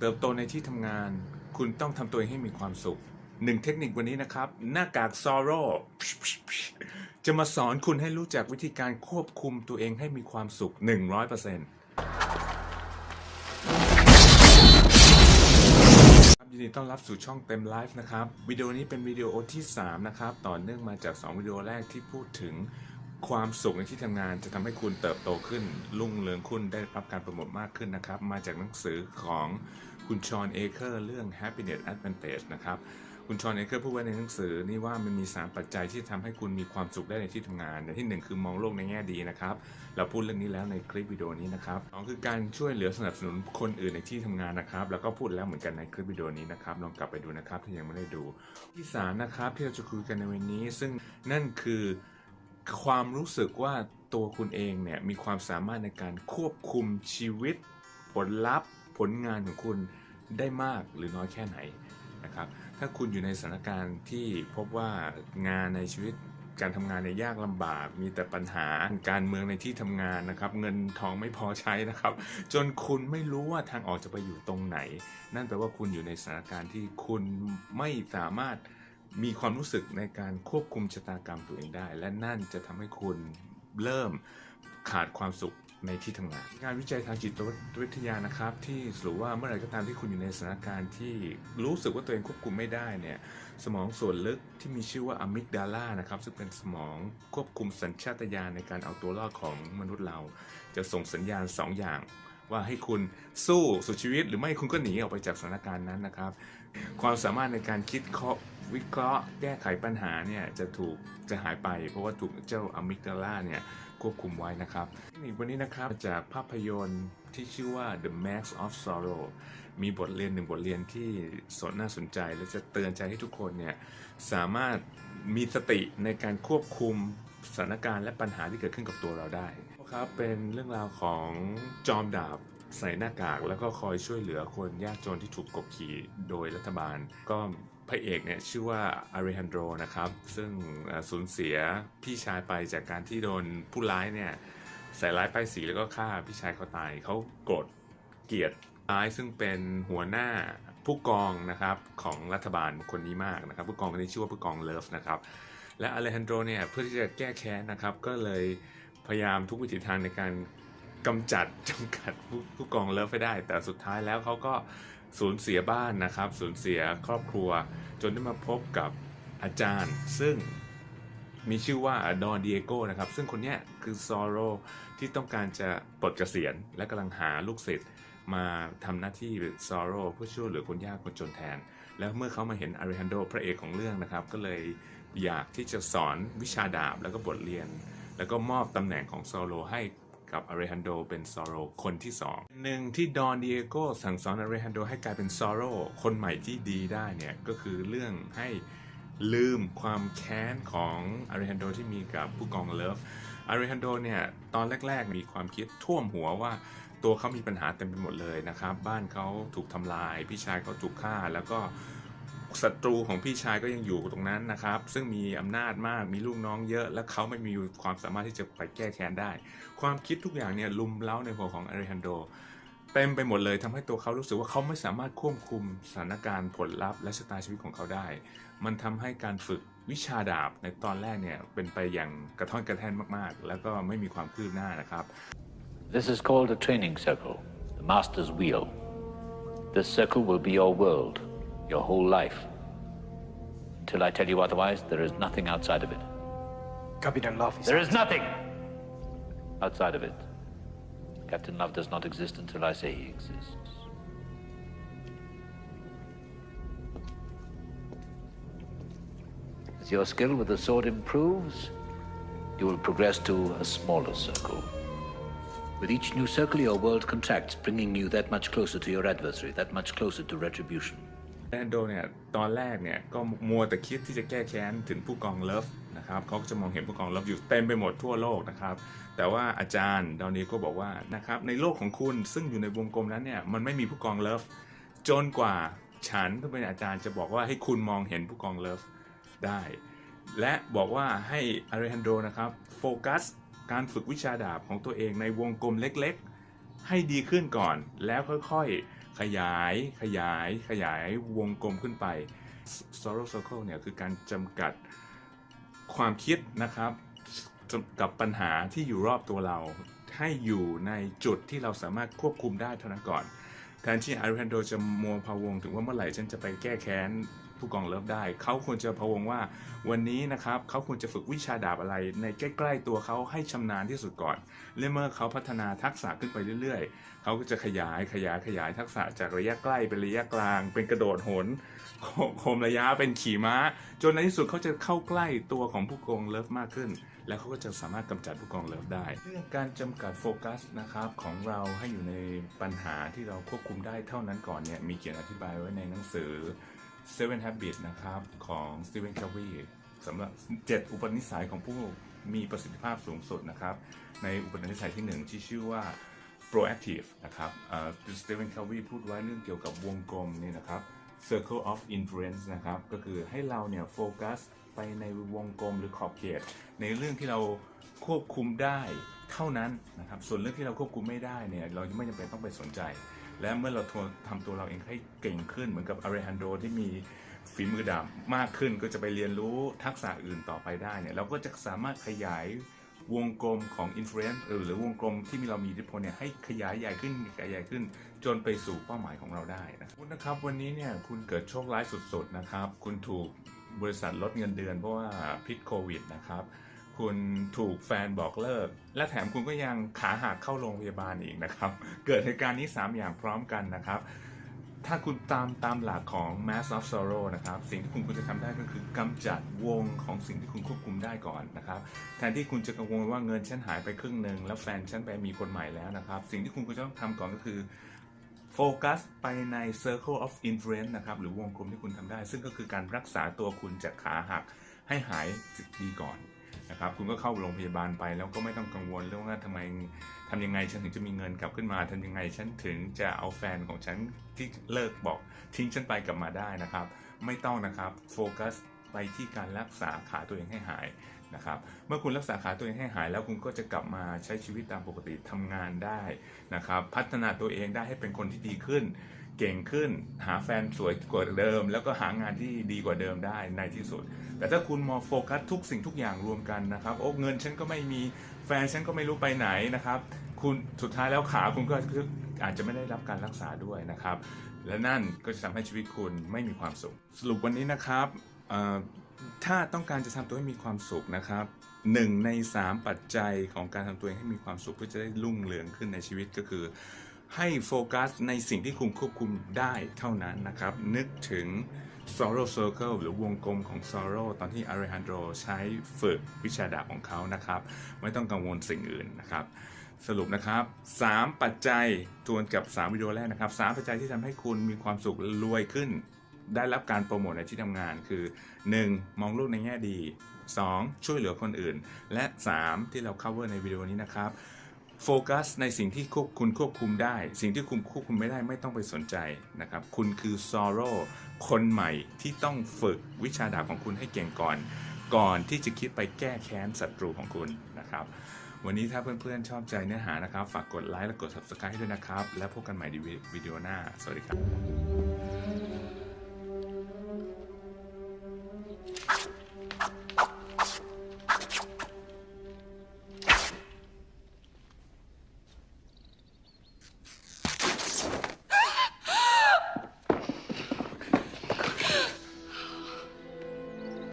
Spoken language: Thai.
เติบโตในที่ทำงาน คุณต้องทำตัวเองให้มีความสุขหนึ่งเทคนิควันนี้นะครับ หน้ากาก Sorrow จะมาสอนคุณให้รู้จักวิธีการควบคุมตัวเองให้มีความสุข 100%ครับยินดีต้อนรับสู่ช่องเต็มไลฟ์นะครับ วิดีโอนี้เป็นวิดีโอที่ 3 นะครับ ต่อเนื่องมาจาก 2 วิดีโอแรกที่พูดถึงความสุขในที่ทำงานจะทำให้คุณเติบโตขึ้นรุ่งเรืองคุณได้รับการโปรโมทมากขึ้นนะครับ มาจากหนังสือของ คุณชอนเอเคอร์เรื่อง happiness advantage นะครับคุณชอนเอเคอร์พูดไว้ในหนังสือนี่ว่ามันมี 3 ปัจจัยที่ทำให้คุณมีความสุขได้ในที่ทำงานอย่างที่ 1 คือมองโลกในแง่ดีนะครับ เราพูดเรื่องนี้แล้วในคลิปวิดีโอนี้นะครับสองคือการช่วยเหลือสนับสนุนคนอื่นในที่ทำงานนะครับ แล้วก็พูดแล้วเหมือนกันในคลิปวิดีโอนี้นะครับลองกลับไปดูนะครับถ้ายังไม่ได้ดู ที่สามนะครับที่เราจะคุยกันในวันนี้ ซึ่งนั่นคือความรู้สึกว่าตัวคุณเองเนี่ยมีความสามารถในการควบคุมชีวิต ผลลัพธ์ ผลงานของคุณ ได้มากหรือน้อยแค่ไหนนะครับ ถ้าคุณอยู่ในสถานการณ์ที่พบว่างานในชีวิตการทำงานเนี่ยยากลำบาก มีแต่ปัญหาการเมืองในที่ทำงานนะครับ เงินทองไม่พอใช้นะครับ จนคุณไม่รู้ว่าทางออกจะไปอยู่ตรงไหน นั่นแปลว่าคุณอยู่ในสถานการณ์ที่คุณไม่สามารถมีความรู้สึกในการควบคุมชะตากรรมตัวเองได้ และนั่นจะทำให้คุณเริ่มขาดความสุข ในที่ทำงานงานวิจัยทางจิตวิทยานะครับ ที่สรุปว่าเมื่อไหร่ก็ตามที่คุณอยู่ในสถานการณ์ที่รู้สึกว่าตัวเองควบคุมไม่ได้เนี่ยสมองส่วนลึกที่มีชื่อว่าอะมิกดาลานะครับซึ่งเป็นสมองควบคุมสัญชาตญาณในการเอาตัวรอดของมนุษย์เรา จะส่งสัญญาณ 2 อย่างว่าให้คุณสู้สุดชีวิต หรือไม่คุณก็หนีออกไปจากสถานการณ์นั้นนะครับ ความสามารถในการคิดเคาะวิเคราะห์ แก้ไขปัญหาเนี่ยจะถูกจะหายไป เพราะว่าถูกเจ้าอะมิกดาลาเนี่ย ควบคุมไว้นะครับเทคนิควันนี้นะครับจากภาพยนตร์ที่ชื่อว่า The Max of Sorrow มีบทเรียนหนึ่งบทเรียนที่สนน่าสนใจ และจะเตือนใจให้ทุกคนเนี่ยสามารถมีสติในการควบคุมสถานการณ์และปัญหาที่เกิดขึ้นกับตัวเราได้ครับเป็นเรื่องราวของจอมดาบ ใส่หน้ากากแล้วก็คอยช่วยเหลือคนยากจนที่ถูกกดขี่โดยรัฐบาล ก็พระเอกเนี่ยชื่อว่าอาริฮันโดนะครับ ซึ่งสูญเสียพี่ชายไปจากการที่โดนผู้ร้ายเนี่ยใส่ร้ายป้ายสีแล้วก็ฆ่าพี่ชายเขาตายเขาโกรธเกลียดร้ายซึ่งเป็นหัวหน้าผู้กองนะครับของรัฐบาลคนนี้มากนะครับ ผู้กองคนนี้ชื่อว่าผู้กองเลิฟนะครับและอเลฮันโดเนี่ยเพื่อที่จะแก้แค้นนะครับก็เลยพยายามทุกวิถีทางในการ กำจัดจำกัดผู้ผู้กองเลิฟให้ได้ แต่สุดท้ายแล้วเขาก็สูญเสียบ้านนะครับสูญเสียครอบครัว จนได้มาพบกับอาจารย์ ซึ่งมีชื่อว่าดอนดิเอโกนะครับ ซึ่งคนนี้คือซอโรที่ต้องการจะปลดเกษียณ และกำลังหาลูกศิษย์มาทำหน้าที่ซอโรเพื่อช่วยเหลือคนยากคนจนแทน แล้วเมื่อเขามาเห็นอาริฮันโดพระเอกของเรื่องนะครับ ก็เลยอยากที่จะสอนวิชาดาบแล้วก็บทเรียน แล้วก็มอบตำแหน่งของซอโรให้ กับอาริฮันโดเป็นซอโรคนที่สองหนึ่งที่ดอนดิเอโกสั่งสอนอาริฮันโดให้กลายเป็นซอโรคนใหม่ที่ดีได้เนี่ย ก็คือเรื่องให้ลืมความแค้นของอาริฮันโดที่มีกับผู้กองเลิฟอาริฮันโดเนี่ยตอนแรกๆมีความคิดท่วมหัวว่าตัวเขามีปัญหาเต็มไปหมดเลยนะครับ บ้านเขาถูกทำลาย พี่ชายเขาถูกฆ่าแล้วก็ ศัตรูของพี่ชายก็ยังอยู่ตรงนั้นนะครับ ซึ่งมีอำนาจมากมีลูกน้องเยอะ และเขาไม่มีความสามารถที่จะไปแก้แค้นได้ ความคิดทุกอย่างเนี่ยลุมเล้าในหัวของอาริฮันโดเต็มไปหมดเลยทำให้ตัวเขารู้สึกว่าเขาไม่สามารถควบคุมสถานการณ์ผลลัพธ์และชะตาชีวิตของเขาได้ มันทำให้การฝึกวิชาดาบในตอนแรกเนี่ยเป็นไปอย่างกระท่อนกระแท่นมากๆ แล้วก็ไม่มีความคืบหน้านะครับ This is called a training circle, the master's wheel. This circle will be your world, your whole life. Until I tell you otherwise, there is nothing outside of it. Captain Love is There is nothing outside of it. Captain Love does not exist until I say he exists. As your skill with the sword improves, you will progress to a smaller circle. With each new circle, your world contracts, bringing you that much closer to your adversary, that much closer to retribution. แอนโดเนี่ยตอนแรกเนี่ยก็มัวแต่คิดที่จะแก้แค้นถึงผู้กองเลิฟนะครับเขาก็จะมองเห็นผู้กองเลิฟอยู่เต็มไปหมดทั่วโลกนะครับ แต่ว่าอาจารย์ดาวนี้ก็บอกว่านะครับในโลกของคุณซึ่งอยู่ในวงกลมนั้นเนี่ยมันไม่มีผู้กองเลิฟจนกว่าฉันที่เป็นอาจารย์จะบอกว่าให้คุณมองเห็นผู้กองเลิฟได้ และบอกว่าให้อารฮันโดนะครับโฟกัสการฝึกวิชาดาบของตัวเองในวงกลมเล็กๆ ให้ดีขึ้นก่อนแล้วค่อยๆ ขยายขยายขยายวงกลมขึ้นไป sorrow circle เนี่ยคือการจำกัดความคิดนะครับกับปัญหาที่อยู่รอบตัวเรา ให้อยู่ในจุดที่เราสามารถควบคุมได้เท่านั้นก่อน แทนที่อาริฮันโดจะมัวพะวงถึงว่าเมื่อไหร่ฉันจะไปแก้แค้น ผู้กองเลิฟได้ เขาควรจะพะวงว่าวันนี้นะครับเขาควรจะฝึกวิชาดาบอะไร ในใกล้ ๆ ตัวเขาให้ชำนาญที่สุดก่อนและเมื่อเขาพัฒนาทักษะขึ้นไปเรื่อย ๆ เขาก็จะขยายขยายขยายทักษะจากระยะใกล้เป็นระยะกลาง เป็นกระโดดโหนโคมระยะเป็นขี่ม้า จนในที่สุดเขาจะเข้าใกล้ตัวของผู้กองเลิฟมากขึ้น แล้วเขาก็จะสามารถกำจัดผู้กองเลิฟได้เรื่องการจำกัดโฟกัสนะครับของเราให้อยู่ในปัญหาที่เราควบคุมได้เท่านั้นก่อนเนี่ยมีเขียนอธิบายไว้ในหนังสือ Seven Habits นะครับของ Stephen Covey สำหรับ 7 อุปนิสัยของผู้มีประสิทธิภาพสูงสุดนะครับ ในอุปนิสัยที่ 1 ที่ชื่อว่า proactive นะครับเอ่อ Stephen Covey พูดไว้เรื่องเกี่ยวกับวงกลมนี่นะครับ circle of influence นะครับ ก็คือให้เราเนี่ยโฟกัสไปในวงกลมหรือขอบเขต ในเรื่องที่เราควบคุมได้เท่านั้นนะครับ ส่วนเรื่องที่เราควบคุมไม่ได้เนี่ยเราไม่จำเป็นต้องไปสนใจ และเมื่อเราทำตัวเราเองให้เก่งขึ้นเหมือนกับอาริฮันโดที่มีฝีมือดาบมากขึ้นก็จะไปเรียนรู้ทักษะอื่นต่อไปได้เนี่ยเราก็จะสามารถขยายวงกลมของ influence หรือหรือวงกลมที่มีเรามีอิทธิพลเนี่ยให้ขยายใหญ่ขึ้นขยายใหญ่ขึ้น จนไปสู่เป้าหมายของเราได้นะคุณนะครับวันนี้เนี่ยคุณเกิดโชคร้ายสุดๆนะครับ คุณถูกบริษัทลดเงินเดือนเพราะว่าพิษโควิดนะครับ คุณถูกแฟนบอกเลิก และแถมคุณก็ยังขาหักเข้าโรงพยาบาลอีกนะครับ เกิดเหตุการณ์นี้ 3 อย่างพร้อมกันนะครับ ถ้าคุณตามตามหลักของ Mass of Sorrow นะครับ สิ่งที่คุณควรจะทำได้ก็คือกำจัดวงของสิ่งที่คุณควบคุมได้ก่อนนะครับ แทนที่คุณจะกังวลว่าเงินฉันหายไปครึ่งหนึ่งแล้วแฟนฉันไปมีคนใหม่แล้วนะครับ สิ่งที่คุณควรจะต้องทำก่อนก็คือโฟกัสไปใน Circle of Influence นะครับหรือวงกลมที่คุณทำได้ ซึ่งก็คือการรักษาตัวคุณจากขาหักให้หายดีก่อน นะครับคุณก็เข้าโรงพยาบาลไปแล้วก็ไม่ต้องกังวลเรื่องว่าทำไมทำยังไงฉันถึงจะมีเงินกลับขึ้นมาทำยังไงฉันถึงจะเอาแฟนของฉันที่เลิกบอกทิ้งฉันไปกลับมาได้นะครับ ไม่ต้องนะครับโฟกัสไปที่การรักษาขาตัวเองให้หายนะครับเมื่อคุณรักษาขาตัวเองให้หายแล้วคุณก็จะกลับมาใช้ชีวิตตามปกติทำงานได้นะครับ พัฒนาตัวเองได้ให้เป็นคนที่ดีขึ้น เก่งขึ้น หาแฟนสวยกว่าเดิม แล้วก็หางานที่ดีกว่าเดิมได้ในที่สุด แต่ถ้าคุณมองโฟกัสทุกสิ่งทุกอย่างรวมกันนะครับโอ้เงินฉันก็ไม่มีแฟนฉันก็ไม่รู้ไปไหนนะครับ คุณสุดท้ายแล้วขาคุณก็อาจจะไม่ได้รับการรักษาด้วยนะครับ และนั่นก็จะทำให้ชีวิตคุณไม่มีความสุข สรุปวันนี้นะครับถ้าต้องการจะทำตัวให้มีความสุขนะครับหนึ่งในสามปัจจัยของการทำตัวเองให้มีความสุขเพื่อจะได้รุ่งเรืองขึ้นในชีวิตก็คือ ให้โฟกัสในสิ่งที่คุณควบคุมได้เท่านั้นนะครับ นึกถึง Sorrow Circle หรือวงกลมของ Sorrow ตอนที่ Alejandro ใช้ฝึกวิชาดาบของเขานะครับ ไม่ต้องกังวลสิ่งอื่นนะครับ สรุปนะครับ 3 ปัจจัยทวนกับ 3 วิดีโอแรกนะครับ 3 ปัจจัยที่ทำให้คุณมีความสุขรวยขึ้น ได้รับการโปรโมทในที่ทำงานคือ 1. มองโลกในแง่ดี 2. ช่วยเหลือคนอื่น และ 3. ที่เรา cover ในวิดีโอนี้นะครับ โฟกัสในสิ่งที่ควบคุณควบคุมได้ สิ่งที่คุณควบคุมไม่ได้ไม่ต้องไปสนใจนะครับ คุณคือ Sorrow คนใหม่ที่ต้องฝึกวิชาดาบของคุณให้เก่งก่อน ก่อนที่จะคิดไปแก้แค้นศัตรูของคุณนะครับ วันนี้ถ้าเพื่อนๆชอบใจเนื้อหานะครับ ฝากกดไลค์และกด subscribe ให้ด้วยนะครับ แล้วพบกันใหม่ในวิดีโอหน้า สวัสดีครับ